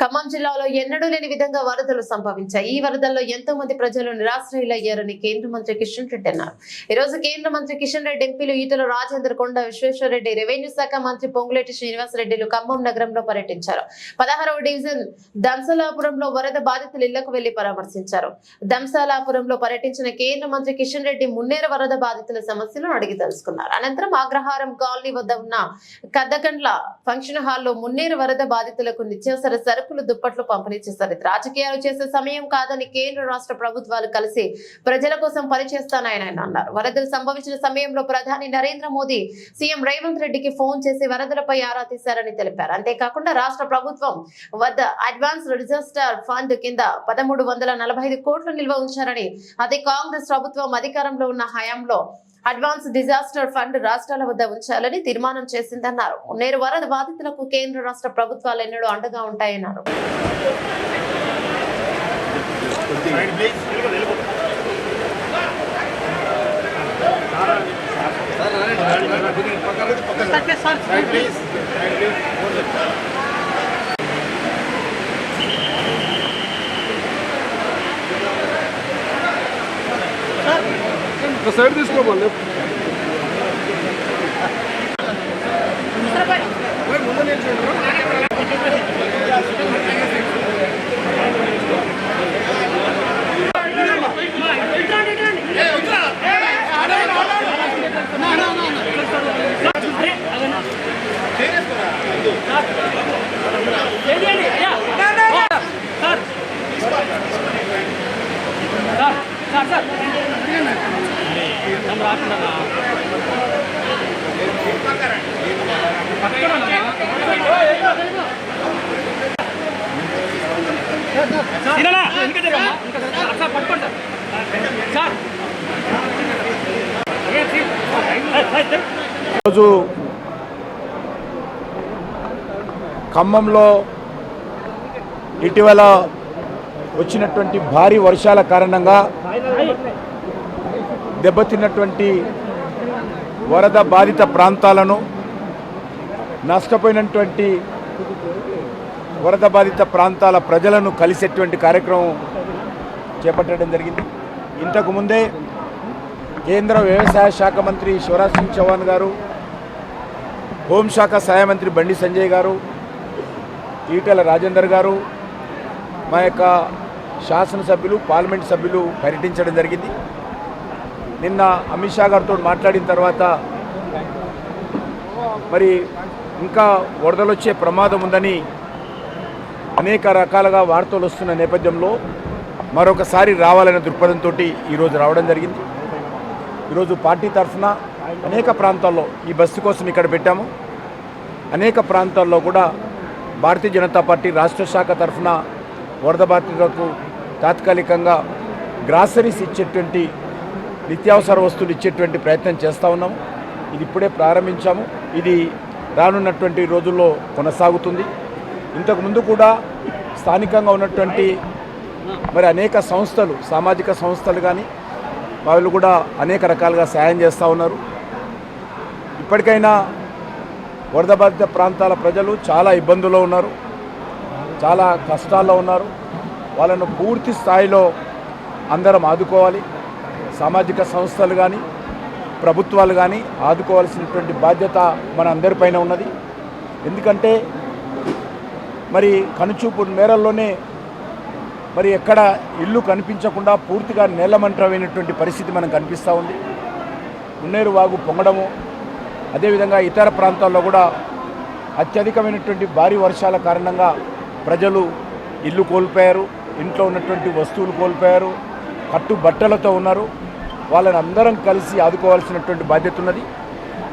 ఖమ్మం జిల్లాలో ఎన్నడూ లేని విధంగా వరదలు సంభవించాయి. ఈ వరదల్లో ఎంతో మంది ప్రజలు నిరాశ్రయులయ్యారని కేంద్ర మంత్రి కిషన్ రెడ్డి అన్నారు. ఈ రోజు కేంద్ర మంత్రి కిషన్ రెడ్డి ఎంపీలు ఈటల రాజేంద్ర కొండ విశ్వేశ్వరరెడ్డి రెవెన్యూ శాఖ మంత్రి పొంగులేటి శ్రీనివాసరెడ్డిలు ఖమ్మం నగరంలో పర్యటించారు. పదహారవ డివిజన్ దంసలాపురంలో వరద బాధితులు ఇళ్ళకు వెళ్ళి పరామర్శించారు. దంసలాపురంలో పర్యటించిన కేంద్ర మంత్రి కిషన్ రెడ్డి మున్నేర వరద బాధితుల సమస్యలను అడిగి తెలుసుకున్నారు. అనంతరం అగ్రహారం కాలనీ వద్ద ఉన్న కద్దగండ్ల ఫంక్షన్ హాల్లో మున్నేరు వరద బాధితులకు నిత్యావసర సరుకులు దుప్పట్లు పంపిణీ చేశారు. రాజకీయాలు చేసే సమయం కాదని కేంద్ర రాష్ట్ర ప్రభుత్వాలు కలిసి ప్రజల కోసం పనిచేస్తానని ఆయన అన్నారు. వరదలు సంభవించిన సమయంలో ప్రధాని నరేంద్ర మోదీ సీఎం రేవంత్ రెడ్డికి ఫోన్ చేసి వరదలపై ఆరా తీశారని తెలిపారు. అంతేకాకుండా రాష్ట్ర ప్రభుత్వం వద్ద అడ్వాన్స్ రిజిస్టర్ ఫండ్ కింద పదమూడు వందల నలభై ఐదు కోట్లు నిల్వ ఉంచారని అదే కాంగ్రెస్ ప్రభుత్వం అధికారంలో ఉన్న హయాంలో అడ్వాన్స్ డిజాస్టర్ ఫండ్ రాష్ట్రాల వద్ద ఉంచాలని తీర్మానం చేసిందన్నారు నేరు వరద బాధితులకు కేంద్ర రాష్ట్ర ప్రభుత్వాలు ఎన్నడూ అండగా ఉంటాయన్నారు ఒక సైడ్ తీసుకోమా లెఫ్ట్ ముందు నిల్చోండి తినలా ఇంకా జరగమ్మా ఇంకా జరగమ్మా సార్ పట్టుకోండి సార్ ఈరోజు ఖమ్మంలో ఇటీవల వచ్చినటువంటి భారీ వర్షాల కారణంగా దెబ్బతిన్నటువంటి వరద బాధిత ప్రాంతాలను నష్టపోయినటువంటి వరద బాధిత ప్రాంతాల ప్రజలను కలిసేటువంటి కార్యక్రమం చేపట్టడం జరిగింది. ఇంతకుముందే కేంద్ర వ్యవసాయ శాఖ మంత్రి శివరాజ్ సింగ్ చౌహాన్ గారు హోంశాఖ సహాయ మంత్రి బండి సంజయ్ గారు ఈటల రాజేందర్ గారు మా యొక్క శాసనసభ్యులు పార్లమెంట్ సభ్యులు పర్యటించడం జరిగింది. నిన్న అమిత్ షా గారితో మాట్లాడిన తర్వాత మరి ఇంకా వరదలు వచ్చే ప్రమాదం ఉందని అనేక రకాలుగా వార్తలు వస్తున్న నేపథ్యంలో మరొకసారి రావాలనే దృక్పథంతో ఈరోజు రావడం జరిగింది. ఈరోజు పార్టీ తరఫున అనేక ప్రాంతాల్లో ఈ బస్సు కోసం ఇక్కడ పెట్టాము. అనేక ప్రాంతాల్లో కూడా భారతీయ జనతా పార్టీ రాష్ట్ర శాఖ తరఫున వరద బాధితులకు తాత్కాలికంగా గ్రాసరీస్ ఇచ్చేటువంటి నిత్యావసర వస్తువులు ఇచ్చేటువంటి ప్రయత్నం చేస్తూ ఉన్నాము. ఇది ఇప్పుడే ప్రారంభించాము. ఇది రానున్నటువంటి రోజుల్లో కొనసాగుతుంది. ఇంతకుముందు కూడా స్థానికంగా ఉన్నటువంటి మరి అనేక సంస్థలు సామాజిక సంస్థలు కానీ వాళ్ళు కూడా అనేక రకాలుగా సాయం చేస్తూ ఉన్నారు. ఇప్పటికైనా వరద బాధిత ప్రాంతాల ప్రజలు చాలా ఇబ్బందుల్లో ఉన్నారు. చాలా కష్టాల్లో ఉన్నారు. వాళ్ళను పూర్తి స్థాయిలో అందరం ఆదుకోవాలి. సామాజిక సంస్థలు కానీ ప్రభుత్వాలు కానీ ఆదుకోవాల్సినటువంటి బాధ్యత మన అందరిపైన ఉన్నది. ఎందుకంటే మరి కనుచూపు మేరల్లోనే మరి ఎక్కడ ఇల్లు కనిపించకుండా పూర్తిగా నేలమంటమైనటువంటి పరిస్థితి మనకు కనిపిస్తూ ఉంది. మున్నేరు వాగు పొంగడము అదేవిధంగా ఇతర ప్రాంతాల్లో కూడా అత్యధికమైనటువంటి భారీ వర్షాల కారణంగా ప్రజలు ఇల్లు కోల్పోయారు ఇంట్లో ఉన్నటువంటి వస్తువులు కోల్పోయారు కట్టు బట్టలతో ఉన్నారు. వాళ్ళని అందరం కలిసి ఆదుకోవాల్సినటువంటి బాధ్యత ఉన్నది.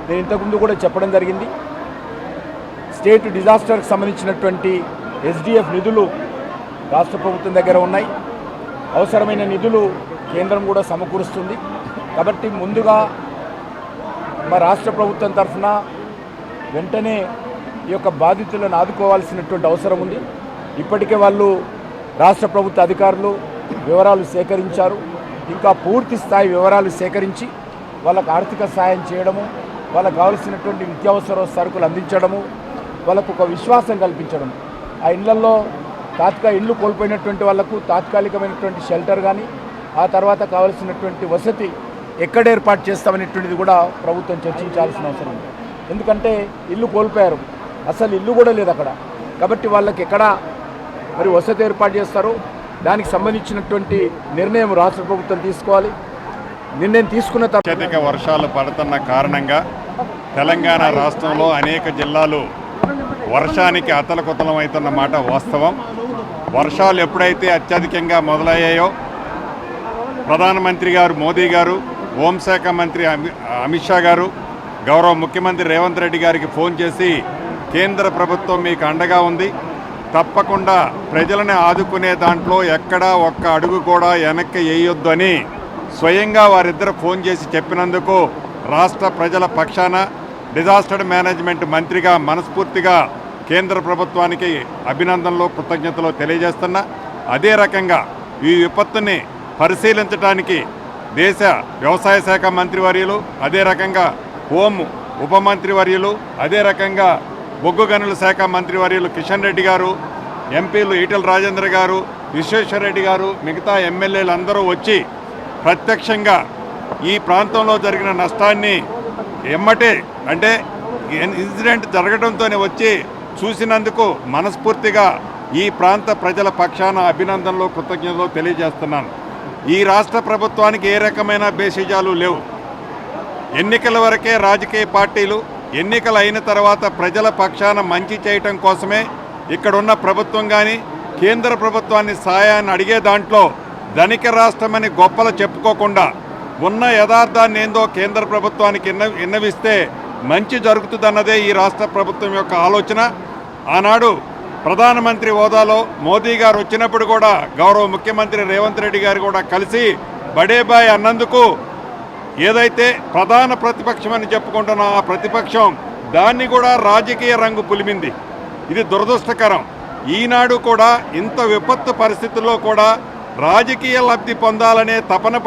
నేను ఇంతకుముందు కూడా చెప్పడం జరిగింది. స్టేట్ డిజాస్టర్కి సంబంధించినటువంటి ఎస్డిఎఫ్ నిధులు రాష్ట్ర ప్రభుత్వం దగ్గర ఉన్నాయి. అవసరమైన నిధులు కేంద్రం కూడా సమకూరుస్తుంది. కాబట్టి ముందుగా మా రాష్ట్ర ప్రభుత్వం తరఫున వెంటనే ఈ యొక్క బాధితులను ఆదుకోవాల్సినటువంటి అవసరం ఉంది. ఇప్పటికే వాళ్ళు రాష్ట్ర ప్రభుత్వ అధికారులు వివరాలు సేకరించారు. ఇంకా పూర్తి స్థాయి వివరాలు సేకరించి వాళ్ళకు ఆర్థిక సహాయం చేయడము వాళ్ళకు కావలసినటువంటి నిత్యావసర సరుకులు అందించడము వాళ్ళకు ఒక విశ్వాసం కల్పించడం ఆ ఇళ్ళలో తాత్కా ఇల్లు కోల్పోయినటువంటి వాళ్ళకు తాత్కాలికమైనటువంటి షెల్టర్ కానీ ఆ తర్వాత కావలసినటువంటి వసతి ఎక్కడ ఏర్పాటు చేస్తామనేటువంటిది కూడా ప్రభుత్వం చర్చించాల్సిన అవసరం ఉంది. ఎందుకంటే ఇల్లు కోల్పోయారు. అసలు ఇల్లు కూడా లేదు అక్కడ. కాబట్టి వాళ్ళకి ఎక్కడ మరి వసతి ఏర్పాటు చేస్తారు దానికి సంబంధించినటువంటి నిర్ణయం రాష్ట్ర ప్రభుత్వం తీసుకోవాలి. నిర్ణయం తీసుకున్న తర్వాత అత్యధిక వర్షాలు పడుతున్న కారణంగా తెలంగాణ రాష్ట్రంలో అనేక జిల్లాలు వర్షానికి అతలకుతలం అవుతున్న మాట వాస్తవం. వర్షాలు ఎప్పుడైతే అత్యధికంగా మొదలయ్యాయో ప్రధానమంత్రి గారు మోదీ గారు హోంశాఖ మంత్రి అమి అమిత్ షా గారు గౌరవ ముఖ్యమంత్రి రేవంత్ రెడ్డి గారికి ఫోన్ చేసి కేంద్ర ప్రభుత్వం మీకు అండగా ఉంది. తప్పకుండా ప్రజలను ఆదుకునే దాంట్లో ఎక్కడా ఒక్క అడుగు కూడా వెనక్కి వేయొద్దు అని స్వయంగా వారిద్దరు ఫోన్ చేసి చెప్పినందుకు రాష్ట్ర ప్రజల పక్షాన డిజాస్టర్ మేనేజ్మెంట్ మంత్రిగా మనస్ఫూర్తిగా కేంద్ర ప్రభుత్వానికి అభినందనలు కృతజ్ఞతలు తెలియజేస్తున్నా. అదే రకంగా ఈ విపత్తుని పరిశీలించడానికి దేశ వ్యవసాయ శాఖ మంత్రివర్యులు అదే రకంగా హోం ఉప మంత్రివర్యులు అదే రకంగా బొగ్గు గనుల శాఖ మంత్రివర్యులు కిషన్ రెడ్డి గారు ఎంపీలు ఈటల రాజేంద్ర గారు విశ్వేశ్వరరెడ్డి గారు మిగతా ఎమ్మెల్యేలు అందరూ వచ్చి ప్రత్యక్షంగా ఈ ప్రాంతంలో జరిగిన నష్టాన్ని ఎమ్మటే అంటే ఇన్సిడెంట్ జరగడంతోనే వచ్చి చూసినందుకు మనస్ఫూర్తిగా ఈ ప్రాంత ప్రజల పక్షాన అభినందనలు కృతజ్ఞతలు తెలియజేస్తున్నాను. ఈ రాష్ట్ర ప్రభుత్వానికి ఏ రకమైన బేసిజాలు లేవు. ఎన్నికల వరకే రాజకీయ పార్టీలు ఎన్నికలు అయిన తర్వాత ప్రజల పక్షాన మంచి చేయటం కోసమే ఇక్కడున్న ప్రభుత్వం కానీ కేంద్ర ప్రభుత్వాన్ని సాయాన్ని అడిగే దాంట్లో ధనిక రాష్ట్రమని గొప్పలు చెప్పుకోకుండా ఉన్న యథార్థాన్ని ఏందో కేంద్ర ప్రభుత్వానికి విన్నవిస్తే మంచి జరుగుతుందన్నదే ఈ రాష్ట్ర ప్రభుత్వం యొక్క ఆలోచన. ఆనాడు ప్రధానమంత్రి హోదాలో మోదీ గారు వచ్చినప్పుడు కూడా గౌరవ ముఖ్యమంత్రి రేవంత్ రెడ్డి గారు కూడా కలిసి బడేబాయ్ అన్నందుకు ఏదైతే ప్రధాన ప్రతిపక్షం అని చెప్పుకుంటున్న ఆ ప్రతిపక్షం దాన్ని కూడా రాజకీయ రంగు పులిమింది. ఇది దురదృష్టకరం. ఈనాడు కూడా ఇంత విపత్తు పరిస్థితుల్లో కూడా రాజకీయ లబ్ధి పొందాలనే తపన